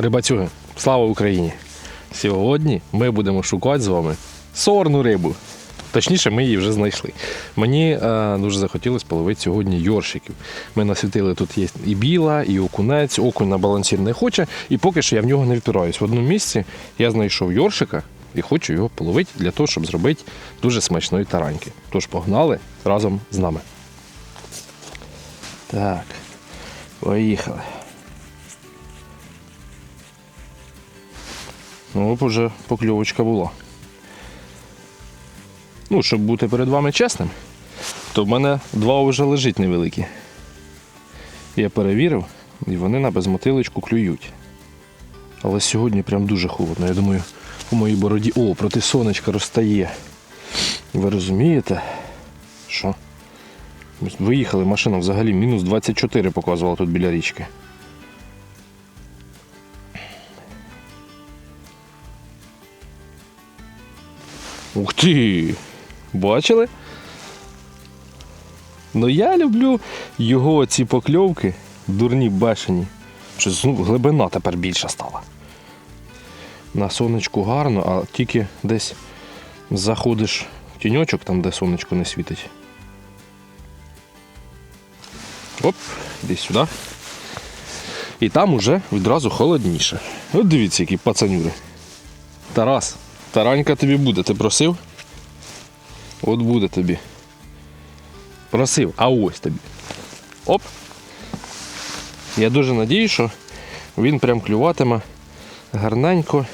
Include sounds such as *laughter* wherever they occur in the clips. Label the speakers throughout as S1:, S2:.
S1: Рибацюги, слава Україні! Сьогодні ми будемо шукати з вами сорну рибу. Точніше, ми її вже знайшли. Мені е, дуже захотілося половити сьогодні йоршиків. Ми насвітили тут є і біла, і окунець, окунь на балансір не хоче, і поки що я в нього не впираюсь. В одному місці я знайшов йоршика і хочу його половити для того, щоб зробити дуже смачної тараньки. Тож погнали разом з нами. Так, поїхали. Ну, Оп, уже покльовочка була. Ну, щоб бути перед вами чесним, то в мене два вже лежить невеликі. Я перевірив, і вони на безмотилочку клюють. Але сьогодні прям дуже холодно. Я думаю, у моїй бороді. О, проти сонечка розтає. Ви розумієте? Що? Виїхали, машина взагалі мінус 24 показувала тут біля річки. Ух ти! Бачили? Ну я люблю його ці покльовки, дурні бешені. Щось ну, глибина тепер більша стала. На сонечку гарно, а тільки десь заходиш в тіньочок, там де сонечко не світить. Оп, іди сюди. І там уже відразу холодніше. От дивіться, які пацанюри. Тарас, таранька тобі буде, ти просив? От буде тобі. Просив, а ось тобі. Оп. Я дуже надію, що він прям клюватиме гарненько.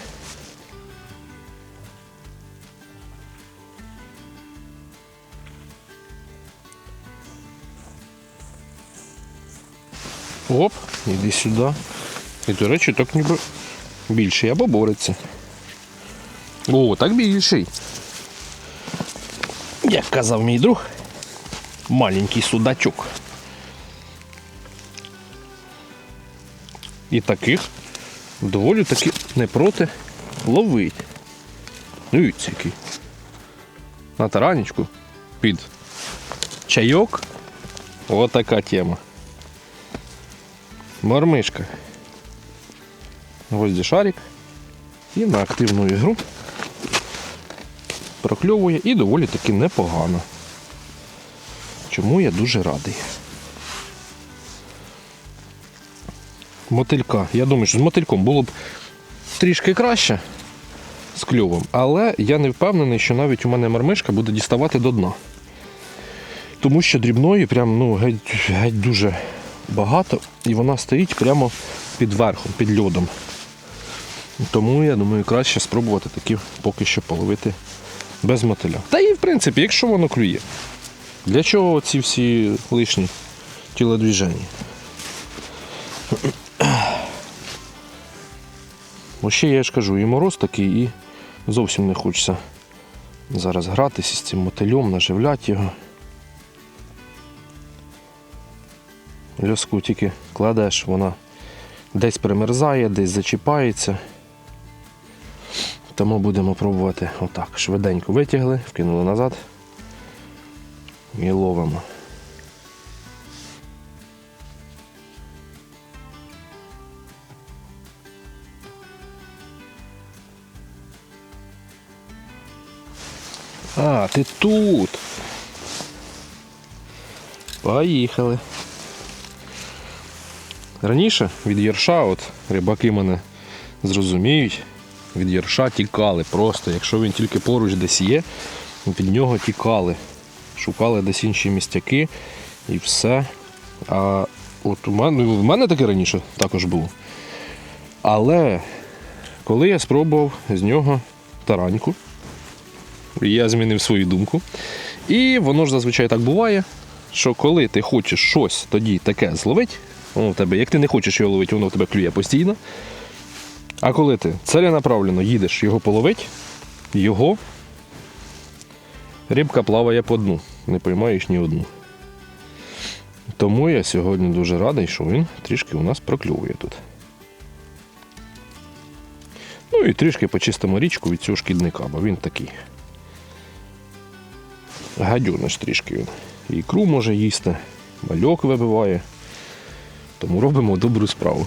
S1: Оп, іди сюди. І, до речі, так ніби більший або бореться. О, так більший. Як казав мій друг, маленький судачок. І таких доволі таки не проти ловить. Дивіться який. На таранечку під чайок. Отака тема. Мормишка. Гвозді шарик. І на активну ігру прокльовує і доволі таки непогано. Чому я дуже радий. Мотилька. Я думаю, що з мотильком було б трішки краще з кльовом, але я не впевнений, що навіть у мене мармишка буде діставати до дна. Тому що дрібної прям ну, геть, геть дуже багато і вона стоїть прямо під верхом, під льодом. Тому я думаю, краще спробувати таки поки що половити без мотиля. Та і в принципі, якщо воно клює. Для чого ці всі лишні тілодвіження? Бо ще я ж кажу, і мороз такий, і зовсім не хочеться зараз гратися з цим мотилем, наживляти його. Льоску тільки кладеш, вона десь примерзає, десь зачіпається. Тому будемо пробувати отак. Швиденько витягли, вкинули назад і ловимо. А, ти тут. Поїхали. Раніше від Єрша, от рибаки мене зрозуміють, від Єрша тікали просто. Якщо він тільки поруч десь є, від нього тікали. Шукали десь інші містяки і все. А от у мене, ну, в мене таке раніше також було. Але коли я спробував з нього тараньку, я змінив свою думку. І воно ж зазвичай так буває, що коли ти хочеш щось тоді таке зловити, воно в тебе, як ти не хочеш його ловити, воно в тебе клює постійно. А коли ти целенаправленно їдеш його половити, його рибка плаває по дну, не поймаєш ні одну. Тому я сьогодні дуже радий, що він трішки у нас прокльовує тут. Ну і трішки почистимо річку від цього шкідника, бо він такий. Гадюниш трішки він. Ікру може їсти, мальок вибиває. Тому робимо добру справу.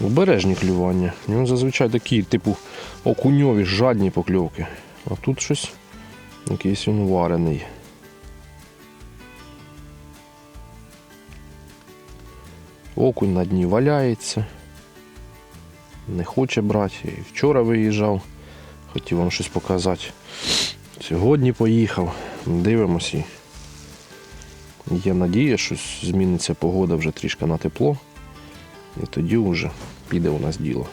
S1: Обережні клювання. У нього зазвичай такі, типу, окуньові, жадні покльовки. А тут щось якийсь він варений. Окунь на дні валяється. Не хоче брати. І вчора виїжджав. Хотів вам щось показати. Сьогодні поїхав. Дивимося. Є надія, що зміниться погода вже трішки на тепло. І тоді вже піде у нас діло.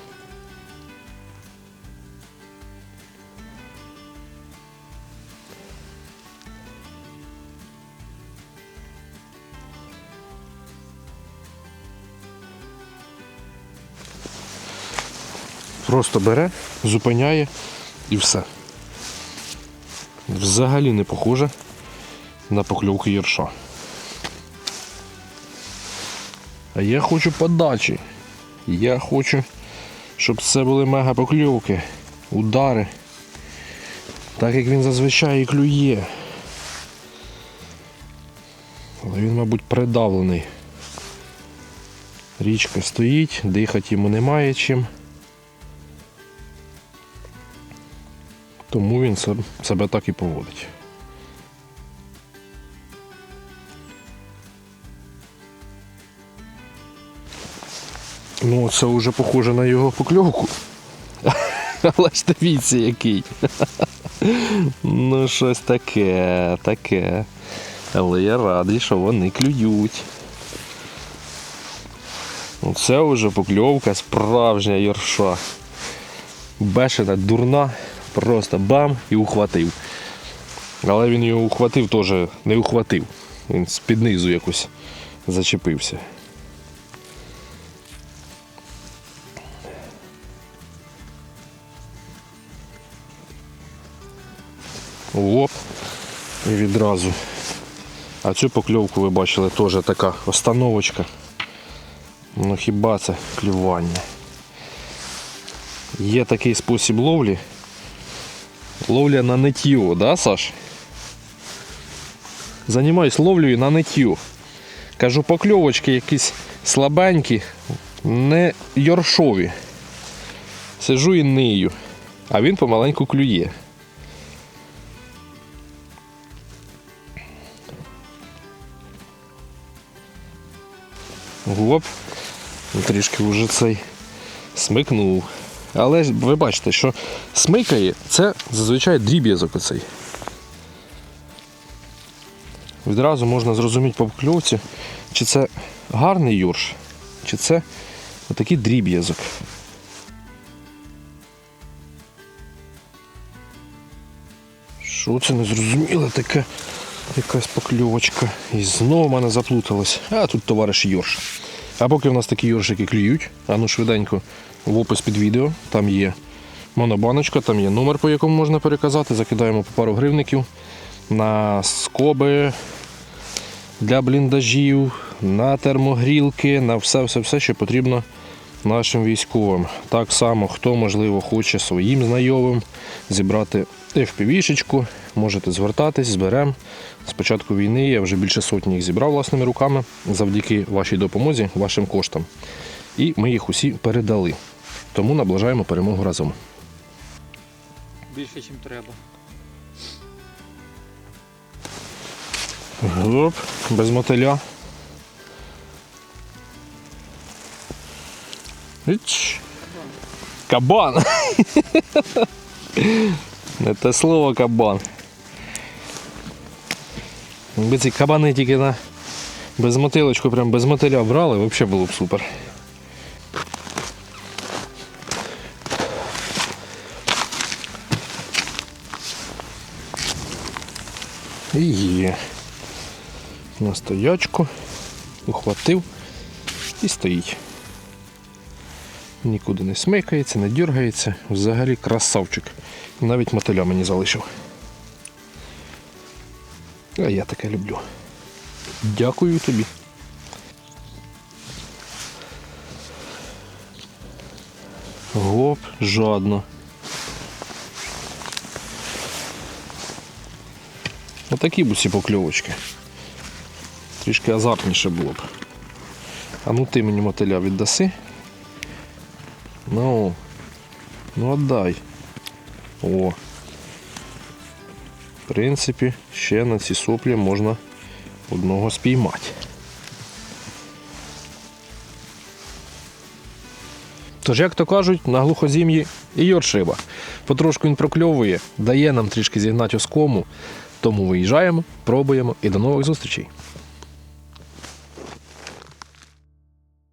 S1: Просто бере, зупиняє і все. Взагалі не похоже на покльовки єрша. А я хочу подачі. Я хочу, щоб це були мега покльовки, удари. Так як він зазвичай і клює. Але він, мабуть, придавлений. Річка стоїть, дихати йому немає чим. Тому він себе так і поводить. Ну, це вже похоже на його покльовку. *laughs* Але ж дивіться який. *laughs* Ну, щось таке, таке. Але я радий, що вони клюють. Ну, Це вже покльовка справжня юрша. Бешена, дурна, просто бам і ухватив. Але він його ухватив теж не ухватив. Він з-під низу якось зачепився. Оп. І відразу. А цю покльовку ви бачили теж така остановочка. Ну хіба це клювання? Є такий спосіб ловлі. Ловля на нетіо, да, Саш? Займаюсь ловлею на нетіо. Кажу, покльовочки якісь слабенькі, не йоршові. Сижу і нию, а він помаленьку клює. Гоп. Трішки вже цей смикнув. Але ви бачите, що смикає це зазвичай дріб'язок оцей. Відразу можна зрозуміти по покльовці, чи це гарний юрш, чи це отакий дріб'язок. Що це не зрозуміло таке якась покльовочка. І знову в мене заплуталось. А тут товариш Йорш. А поки в нас такі йоршики клюють, а ну швиденько в опис під відео, там є монобаночка, там є номер, по якому можна переказати. Закидаємо по пару гривників на скоби для бліндажів, на термогрілки, на все-все-все, що потрібно нашим військовим. Так само, хто, можливо, хоче своїм знайомим зібрати FPV-шечку, можете звертатись, зберемо. З початку війни я вже більше сотні їх зібрав власними руками завдяки вашій допомозі, вашим коштам. І ми їх усі передали. Тому наближаємо перемогу разом.
S2: Більше, ніж треба.
S1: Гоп, без мотиля. Іч. Кабан. *laughs* Не те слово кабан. Якби ці кабани тільки на без мотилочку, прям без мотиля брали, взагалі було б супер. І. На стоячку. Ухватив і стоїть. Нікуди не смикається, не дергається. Взагалі красавчик. Навіть мотиля мені залишив. А я таке люблю. Дякую тобі. Гоп, жадно. Отакі б усі покльовочки. Трішки азартніше було б. А ну ти мені мотиля віддаси. Ну, ну отдай. О. В принципі, ще на ці соплі можна одного спіймати. Тож, як то кажуть, на глухозім'ї і йоршиба. Потрошку він прокльовує, дає нам трішки зігнати оскому, тому виїжджаємо, пробуємо і до нових зустрічей.